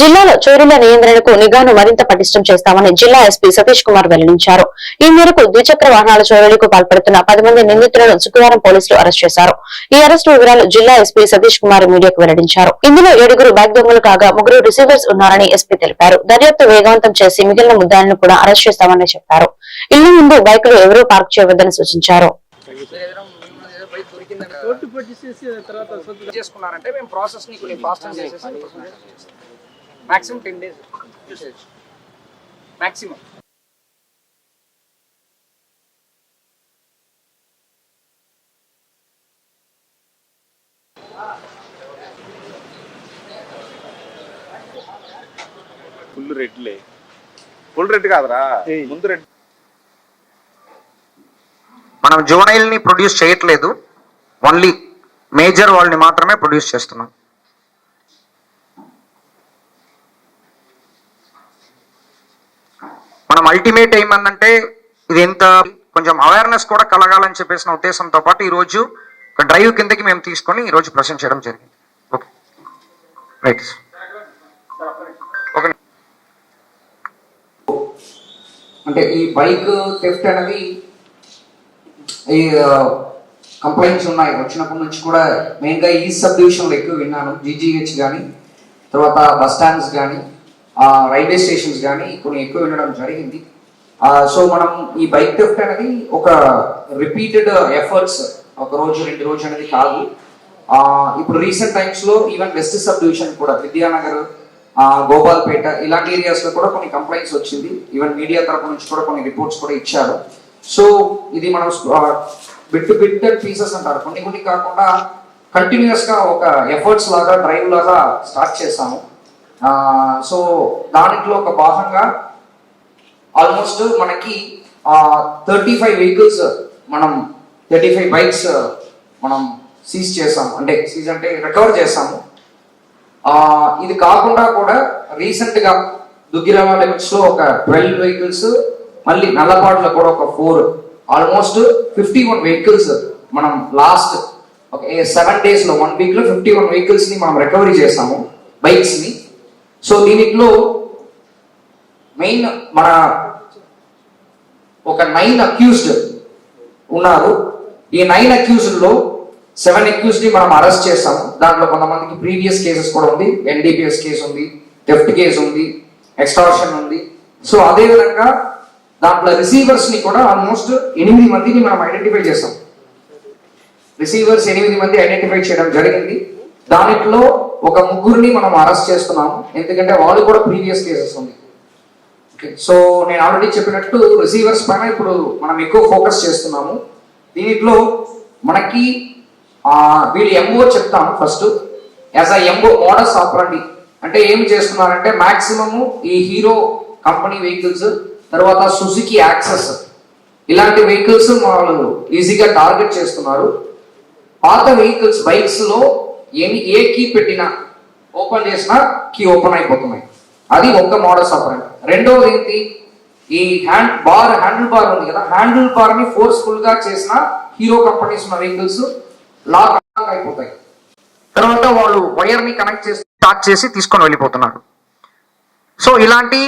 జిల్లాలో చోరీల నియంత్రణకు నిఘాను మరింత పటిష్టం చేస్తామని జిల్లా ఎస్పీ సతీష్ కుమార్ వెల్లడించారు. ఈ మేరకు ద్విచక్ర వాహనాల చోరీలకు పాల్పడుతున్న పది మంది నిందితులను శుక్రవారం పోలీసులు అరెస్ట్ చేశారు. ఈ అరెస్టు వివరాలు జిల్లా ఎస్పీ సతీష్ కుమార్ మీడియాకు వెల్లడించారు. ఇందులో ఏడుగురు బ్యాగ్ దొంగలు కాగా ముగ్గురు రిసీవర్స్ ఉన్నారని ఎస్పీ తెలిపారు. దర్యాప్తు వేగవంతం చేసి మిగిలిన ముద్దాయిలను కూడా అరెస్ట్ చేస్తామని చెప్పారు. ఇల్లు ముందు బైకులు ఎవరూ పార్క్ చేయవద్దని సూచించారు. చేసుకున్నారంటే మేము ప్రాసెస్ని కొన్ని ఫాస్ట్ చేసేసి maximum ten days maximum full రెడ్లే full red కాదురా. ముందు రెడ్. మనం జువనైల్ని ప్రొడ్యూస్ చేయట్లేదు. ఓన్లీ మేజర్ వాళ్ళని మాత్రమే ప్రొడ్యూస్ చేస్తున్నాం. అల్టిమేట్ ఏమందంటే ఇది ఎంత కొంచెం అవేర్నెస్ కూడా కలగాలని చెప్పేసిన ఉద్దేశంతో పాటు ఈరోజు ఒక డ్రైవ్ కిందకి మేము తీసుకొని ఈరోజు రోజు ప్రజెంట్ చేయడం జరిగింది. ఓకే. Right okay. అంటే ఈ బైక్ థెఫ్ట్ అనేది ఈ కంప్లైంట్స్ ఉన్నాయి. వచ్చినప్పటి నుంచి కూడా మెయిన్గా ఈ సబ్ డివిజన్లో ఎక్కువ విన్నాను. జీజీహెచ్ కానీ తర్వాత బస్ స్టాండ్స్ కానీ రైల్వే స్టేషన్స్ కానీ కొన్ని ఎక్కువ ఉండడం జరిగింది. సో మనం ఈ బైక్ థెఫ్ట్ అనేది ఒక రిపీటెడ్ ఎఫర్ట్స్ ఒక రోజు రెండు రోజు అనేది కాదు. ఇప్పుడు రీసెంట్ టైమ్స్లో ఈవెన్ వెస్ట్ సబ్ డివిజన్ కూడా విద్యానగర్ గోపాల్పేట ఇలాంటి ఏరియాస్లో కూడా కొన్ని కంప్లైంట్స్ వచ్చింది. ఈవెన్ మీడియా తరపు నుంచి కూడా కొన్ని రిపోర్ట్స్ కూడా ఇచ్చారు. సో ఇది మనం బిట్ బిట్ అండ్ పీసెస్ అంటారు. కొన్ని కొన్ని కాకుండా కంటిన్యూస్గా ఒక ఎఫర్ట్స్ లాగా డ్రైవ్ లాగా స్టార్ట్ చేసాము సో దాంట్లో ఒక భాగంగా ఆల్మోస్ట్ మనకి థర్టీ ఫైవ్ వెహికల్స్ మనం థర్టీ ఫైవ్ బైక్స్ మనం సీజ్ చేసాము అంటే సీజ్ అంటే రికవర్ చేసాము ఇది కాకుండా కూడా రీసెంట్గా గా లిమిట్స్లో ఒక ట్వెల్వ్ వెహికల్స్ మళ్ళీ నల్లపాటులో కూడా ఒక four almost fifty one vehicles మనం లాస్ట్ ఒక సెవెన్ డేస్లో వన్ వీక్లో ఫిఫ్టీ వన్ వెహికల్స్ని మనం రికవరీ చేసాము బైక్స్ని సో దీనిలో మెయిన్ మన ఒక నైన్ అక్యూజ్డ్ ఉన్నారు. ఈ నైన్ అక్యూజ్డ్లో సెవెన్ అక్యూజ్డ్ మనం అరెస్ట్ చేస్తాము. దాంట్లో కొంతమందికి ప్రీవియస్ కేసెస్ కూడా ఉంది. ఎన్డీపీఎస్ కేసు ఉంది థెఫ్ట్ కేసు ఉంది ఎక్స్టార్షన్ ఉంది. సో అదేవిధంగా దాంట్లో రిసీవర్స్ని కూడా ఆల్మోస్ట్ ఎనిమిది మందిని మనం ఐడెంటిఫై చేస్తాం. రిసీవర్స్ ఎనిమిది మంది ఐడెంటిఫై చేయడం జరిగింది. దానిట్లో ఒక ముగ్గురిని మనం అరెస్ట్ చేస్తున్నాము ఎందుకంటే వాళ్ళు కూడా ప్రీవియస్ కేసెస్ ఉంది. ఓకే సో నేను ఆల్రెడీ చెప్పినట్టు రిసీవర్స్ పైన ఇప్పుడు మనం ఎక్కువ ఫోకస్ చేస్తున్నాము. దీంట్లో మనకి వీళ్ళు ఎంఓ చెప్తాను first as a MO modus operandi అంటే ఏం చేస్తున్నారంటే మాక్సిమము ఈ హీరో కంపెనీ వెహికల్స్ తర్వాత సుజుకి యాక్సెస్. ఇలాంటి వెహికల్స్ వాళ్ళు ఈజీగా టార్గెట్ చేస్తున్నారు. పాత వెహికల్స్ బైక్స్లో ఏమి ఏ కీ పెట్టినా ఓపెన్ చేసినా కీ ఓపెన్ అయిపోతున్నాయి. అది ఒక మోడల్స్ ఆపరేట్ రెండవది ఏంటి? ఈ హ్యాండ్ బార్ హ్యాండిల్ బార్ ఉంది కదా హ్యాండిల్ బార్ని ఫోర్స్ఫుల్గా చేసిన హీరో కంపెనీస్ ఉన్న వెహికల్స్ లాక్ అయిపోతాయి. తర్వాత వాళ్ళు వైర్ని కనెక్ట్ చేసి స్టార్ట్ చేసి తీసుకొని వెళ్ళిపోతున్నారు. సో ఇలాంటి